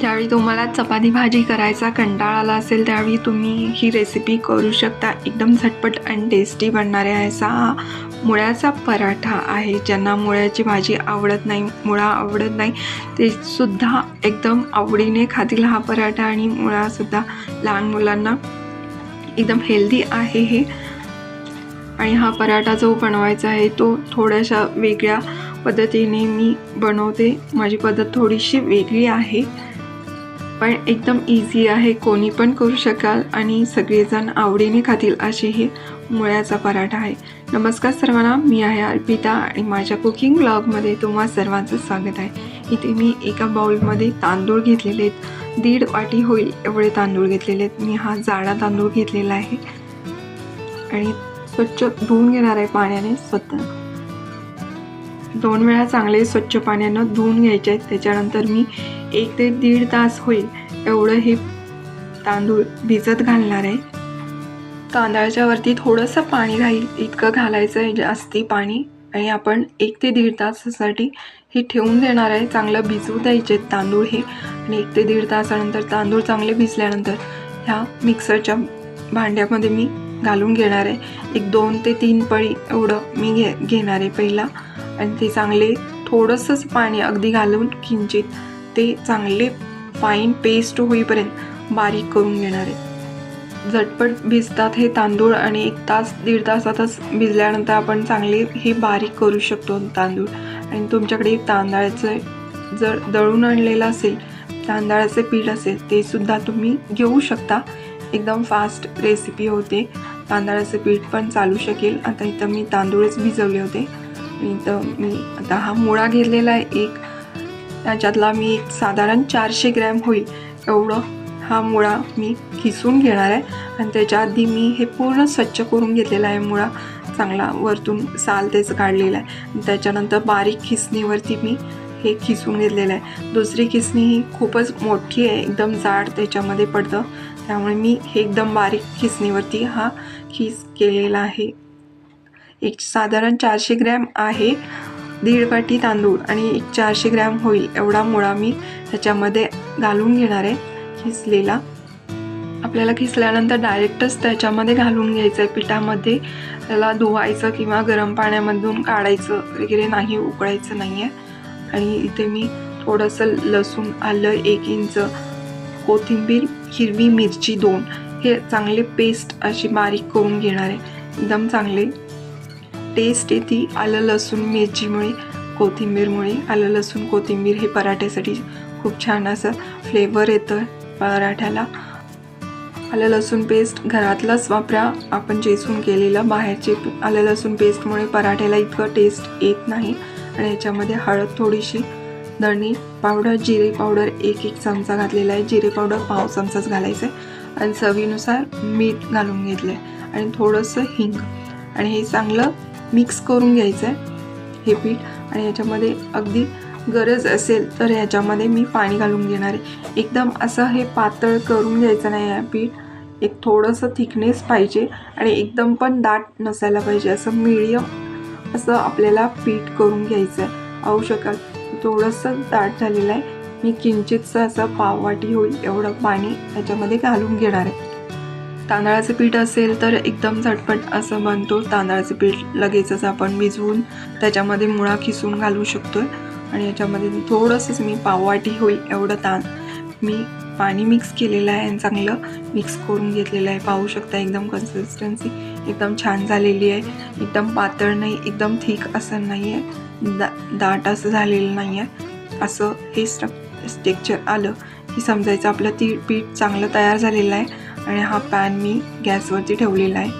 ज्यावेळी तुम्हाला चपाती भाजी करायचा कंटाळा आला असेल त्यावेळी तुम्ही ही रेसिपी करू शकता. एकदम झटपट आणि टेस्टी बनणाऱ्या असा हा मुळ्याचा पराठा आहे ज्यांना मुळ्याची भाजी आवडत नाही मुळा आवडत नाही ते सुद्धा एकदम आवडीने खातील हा पराठा आणि मुळासुद्धा लहान मुलांना एकदम हेल्दी आहे हे. आणि हा पराठा जो बनवायचा आहे तो थोड्याशा वेगळ्या पद्धतीने मी बनवते. माझी पद्धत थोडीशी वेगळी आहे. पण एकदम इझी आहे कोणी पण करू शकाल आणि सगळेजण आवडीने खातील अशी ही मुळ्याचा पराठा आहे. नमस्कार सर्वांना मी आहे अर्पिता आणि माझ्या कुकिंग ब्लॉगमध्ये तुम्हा सर्वांचं स्वागत आहे. इथे मी एका बाउलमध्ये तांदूळ घेतलेले आहेत. दीड वाटी होईल एवढे तांदूळ घेतलेले आहेत. मी हा जाडा तांदूळ घेतलेला आहे. आणि स्वच्छ धुवून घेणार आहे पाण्याने स्वतः. दोन वेळा चांगले स्वच्छ पाण्यानं धुवून घ्यायचे आहेत. त्याच्यानंतर मी एक ते दीड तास होईल एवढं हे तांदूळ भिजत घालणार आहे. तांदळाच्या वरती थोडंसं पाणी राहील इतकं घालायचं आहे जास्ती पाणी. आणि आपण एक ते दीड तासासाठी हे ठेवून देणार आहे. चांगलं भिजवू द्यायचे तांदूळ हे. आणि एक ते दीड तासानंतर तांदूळ चांगले भिजल्यानंतर ह्या मिक्सरच्या भांड्यामध्ये मी घालून घेणार आहे. एक दोन ते तीन पळी एवढं मी घे घेणार आहे पहिला. आणि ते चांगले थोडंसंच पाणी अगदी घालून किंचित ते चांगले फाईन पेस्ट होईपर्यंत बारीक करून घेणार आहे झटपट भिजतात हे तांदूळ आणि एक तास दीड तासातच भिजल्यानंतर आपण चांगले हे बारीक करू शकतो तांदूळ. आणि तुमच्याकडे तांदळाचं जर दळून आणलेलं असेल तांदळाचे पीठ असेल ते सुद्धा तुम्ही घेऊ शकता. एकदम फास्ट रेसिपी होते. तांदळाचं पीठ पण चालू शकेल. आता इथं मी तांदूळच भिजवले होते. इथं मी आता हा मुळा घेतलेला आहे एक. त्याच्यातला मी एक साधारण चारशे ग्रॅम होईल. एवढं हा मुळा मी खिसून घेणार आहे. आणि त्याच्या आधी मी हे पूर्ण स्वच्छ करून घेतलेला आहे मुळा. चांगला वरतून साल त्याचं काढलेला आहे. त्याच्यानंतर बारीक खिसणीवरती मी हे खिसून घेतलेलं आहे. दुसरी खिसणी ही खूपच मोठी आहे. एकदम जाड त्याच्यामध्ये पडतं. त्यामुळे मी हे एकदम बारीक खिसणीवरती हा खिस केलेला आहे. एक साधारण चारशे ग्रॅम आहे. दीड वाटी तांदूळ आणि एक चारशे ग्रॅम होईल. एवढा मुळा मी त्याच्यामध्ये घालून घेणार आहे खिसलेला. आपल्याला खिसल्यानंतर डायरेक्टच त्याच्यामध्ये घालून घ्यायचं आहे पिठामध्ये त्याला धुवायचं किंवा गरम पाण्यामधून काढायचं वगैरे नाही उकळायचं नाही आहे आणि इथे मी थोडंसं लसूण आलं एक इंच कोथिंबीर हिरवी मिरची दोन. हे चांगले पेस्ट अशी बारीक करून घेणार आहे. एकदम चांगले टेस्ट येते. आलं लसूण मिरचीमुळे कोथिंबीरमुळे आलं लसूण कोथिंबीर हे पराठ्यासाठी खूप छान असं फ्लेवर येतं पराठ्याला. आलं लसूण पेस्ट घरातलाच वापरा. आपण जेसून केलेलं बाहेरचे आलं लसूण पेस्टमुळे पराठ्याला इतकं टेस्ट येत नाही. आणि याच्यामध्ये हळद थोडीशी दणी पावडर जिरे पावडर एक एक चमचा घातलेला आहे. जिरे पावडर पाव चमचाच घालायचं आहे आणि चवीनुसार मीठ घालून घेतलं आहे आणि थोडंसं हिंग. आणि हे चांगलं मिक्स करून घ्यायचं आहे हे पीठ आणि याच्यामध्ये अगदी गरज असेल तर ह्याच्यामध्ये मी पाणी घालून घेणार आहे. एकदम असं हे पातळ करून घ्यायचं नाही आहे पीठ. एक थोडंसं थिकनेस पाहिजे आणि एकदम पण दाट नसायला पाहिजे. असं मिडियम असं आपल्याला पीठ करून घ्यायचं आहे. पाहू शकाल थोडंसं दाट झालेलं आहे. मी किंचितचं असं पाववाटी होईल एवढं पाणी ह्याच्यामध्ये घालून घेणार आहे. तांदळाचं पीठ असेल तर एकदम झटपट असं बनतो. तांदळाचं पीठ लगेचच आपण भिजवून त्याच्यामध्ये मुळा खिसून घालू शकतो आणि याच्यामध्ये थोडंसंच मी पाववाटी होईल एवढं ताण. मी पाणी मिक्स केलेलं आहे आणि चांगलं मिक्स करून घेतलेलं आहे. पाहू शकता एकदम कन्सिस्टन्सी एकदम छान झालेली आहे. एकदम पातळ नाही एकदम थिक असं नाही आहे. दा दाट असं झालेलं नाही आहे. असं हे स्ट्रक स्टेक्चर आलं की समजायचं. आपलं ती पीठ चांगलं तयार झालेलं आहे आणि हा पॅन मी गॅसवरती ठेवलेला आहे.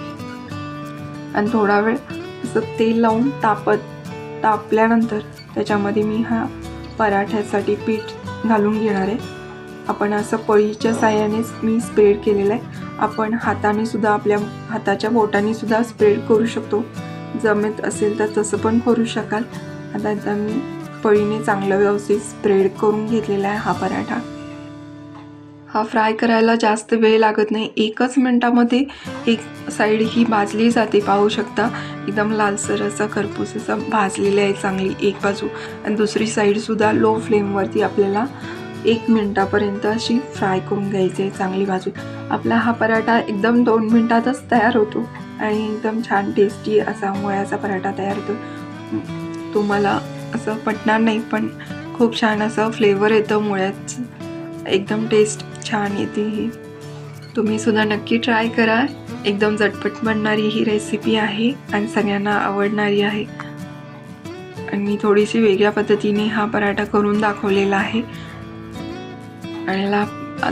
आणि थोडा वेळ असं तेल लावून तापत तापल्यानंतर त्याच्यामध्ये मी हा पराठ्यासाठी पीठ घालून घेणार आहे. आपण असं पळीच्या साह्यानेच मी स्प्रेड केलेलं आहे. आपण हाताने सुद्धा आपल्या हाताच्या बोटाने सुद्धा स्प्रेड करू शकतो. जमेत असेल तर तसं पण करू शकाल. आता मी पळीने चांगलं व्यवस्थित स्प्रेड करून घेतलेला आहे हा पराठा. फ्राय करायला जास्त वेळ लागत नाही. एकच मिनटामध्ये एक साईड ही भाजली जाते पाहू शकता. एकदम लालसर असा खरपूस असा भाजलेला आहे चांगली एक बाजू. आणि दुसरी साईडसुद्धा लो फ्लेमवरती आपल्याला एक मिनटापर्यंत अशी फ्राय करून घ्यायची आहे चांगली बाजू आपला हा पराठा एकदम दोन मिनटातच तयार होतो आणि एकदम छान टेस्टी असा मुळ्याचा पराठा तयार होतो. तुम्हाला असं पटणार नाही पण खूप छान असं फ्लेवर येतं मुळ्याचं एकदम टेस्ट छान येते ही. तुम्ही सुद्धा नक्की ट्राय करा. एकदम झटपट बनणारी ही रेसिपी आहे आणि सगळ्यांना आवडणारी आहे. आणि मी थोडीशी वेगळ्या पद्धतीने हा पराठा करून दाखवलेला आहे. आणि याला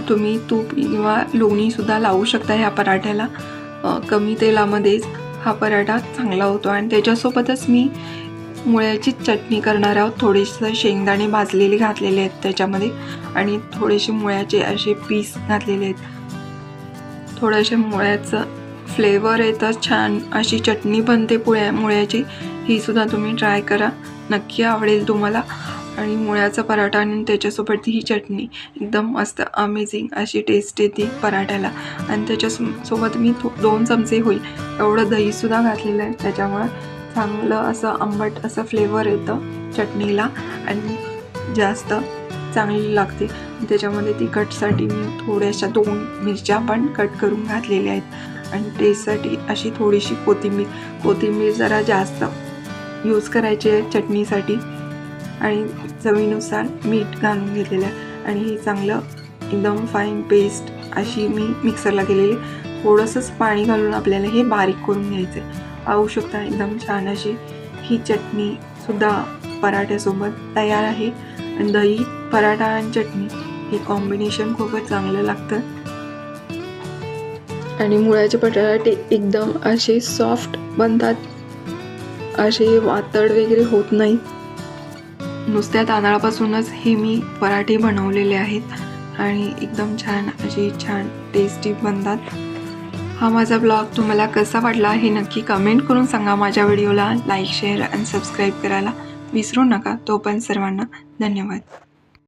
तुम्ही तूप किंवा लोणीसुद्धा लावू शकता ह्या पराठ्याला. कमी तेलामध्येच हा पराठा चांगला होतो. आणि त्याच्यासोबतच मी मुळ्याची चटणी करणार आहोत थोडेसे शेंगदाणे भाजलेले घातलेले आहेत त्याच्यामध्ये आणि थोडेसे मुळ्याचे असे पीस घातलेले आहेत. थोडंसे मुळ्याचं फ्लेवर येतं छान अशी चटणी बनते पुळ्या मुळ्याची. ही सुद्धा तुम्ही ट्राय करा. नक्की आवडेल तुम्हाला. आणि मुळ्याचा पराठा आणि त्याच्यासोबत ही चटणी. एकदम मस्त अमेझिंग अशी टेस्ट येते पराठ्याला. आणि त्याच्यासोबत मी थो दोन चमचे होईल. एवढं दहीसुद्धा घातलेलं आहे त्याच्यामुळं. चांगलं असं आंबट असं फ्लेवर येतं चटणीला आणि जास्त चांगली लागते. त्याच्यामध्ये तिखटसाठी मी थोड्याशा दोन मिरच्या पण कट करून घातलेल्या आहेत. आणि टेस्टसाठी अशी थोडीशी कोथिंबीर. कोथिंबीर जरा जास्त यूज करायची आहे चटणीसाठी. आणि चवीनुसार मीठ घालून घेतलेलं आहे. आणि हे चांगलं एकदम फाईन पेस्ट अशी मी मिक्सरला केलेली थोडंसंच पाणी घालून आपल्याला हे बारीक करून घ्यायचं आहे पाहू शकता एकदम छान अशी ही चटणीसुद्धा पराठ्यासोबत तयार आहे. आणि दही पराठा आणि चटणी हे कॉम्बिनेशन खूपच चांगलं लागतं. आणि मुळ्याचे पराठे एकदम असे सॉफ्ट बनतात. असे वातड वगैरे होत नाही. नुसत्या तांदळापासूनच हे मी पराठे बनवलेले आहेत. आणि एकदम छान असे छान टेस्टी बनतात. हा माझा ब्लॉग तुम्हाला कसा वाटला हे नक्की कमेंट करून सांगा माझ्या व्हिडिओला लाईक शेअर आणि सबस्क्राईब करायला विसरू नका. तो पण सर्वांना धन्यवाद.